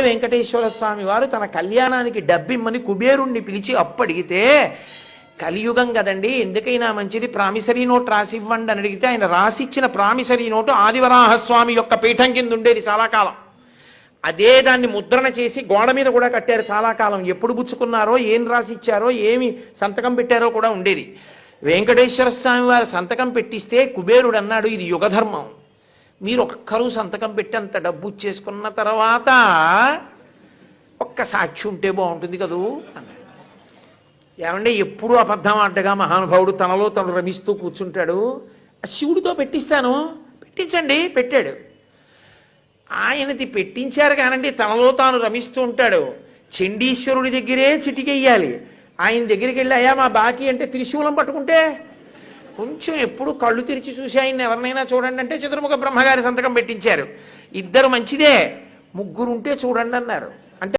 వెంకటేశ్వర స్వామి వారు తన కళ్యాణానికి డబ్బిమ్మని కుబేరుణ్ణి పిలిచి అప్పడిగితే కలియుగం కదండి ఎందుకైనా మంచిది? ప్రామిసరీ నోట్ రాసి ఇవ్వండి అని అడిగితే ఆయన రాసిచ్చిన ప్రామిసరీ నోటు ఆదివరాహస్వామి యొక్క పీఠం కింద ఉండేది చాలా కాలం. అదే దాన్ని ముద్రణ చేసి గోడ మీద కూడా కట్టారు చాలా కాలం. ఎప్పుడు పుచ్చుకున్నారో ఏం రాసిచ్చారో ఏమి సంతకం పెట్టారో కూడా ఉండేది. వెంకటేశ్వర స్వామి వారు సంతకం పెట్టిస్తే కుబేరుడు అన్నాడు ఇది యుగధర్మం. మీరు ఒక్కరూ సంతకం పెట్టి అంత డబ్బు చేసుకున్న తర్వాత ఒక్క సాక్షి ఉంటే బాగుంటుంది కదూ? అన్నాడు ఏమంటే ఎప్పుడు అబద్ధం అంటగా మహానుభావుడు తనలో తను రమిస్తూ కూర్చుంటాడు. ఆ శివుడితో పెట్టిస్తాను. పెట్టించండి పెట్టాడు. ఆయనది పెట్టించారు కానండి తనలో తాను రమిస్తూ ఉంటాడు. చండీశ్వరుడి దగ్గరే చిటికెయ్యాలి. ఆయన దగ్గరికి వెళ్ళి అయ్యా మా బాకీ అంటే త్రిశూలం పట్టుకుంటే కొంచెం ఎప్పుడు కళ్ళు తెరిచి చూసి ఆయన ఎవరినైనా చూడండి అంటే చతుర్ముఖ బ్రహ్మగారి సంతకం పెట్టించారు. ఇద్దరు మంచిదే ముగ్గురు ఉంటే చూడండి అన్నారు. అంటే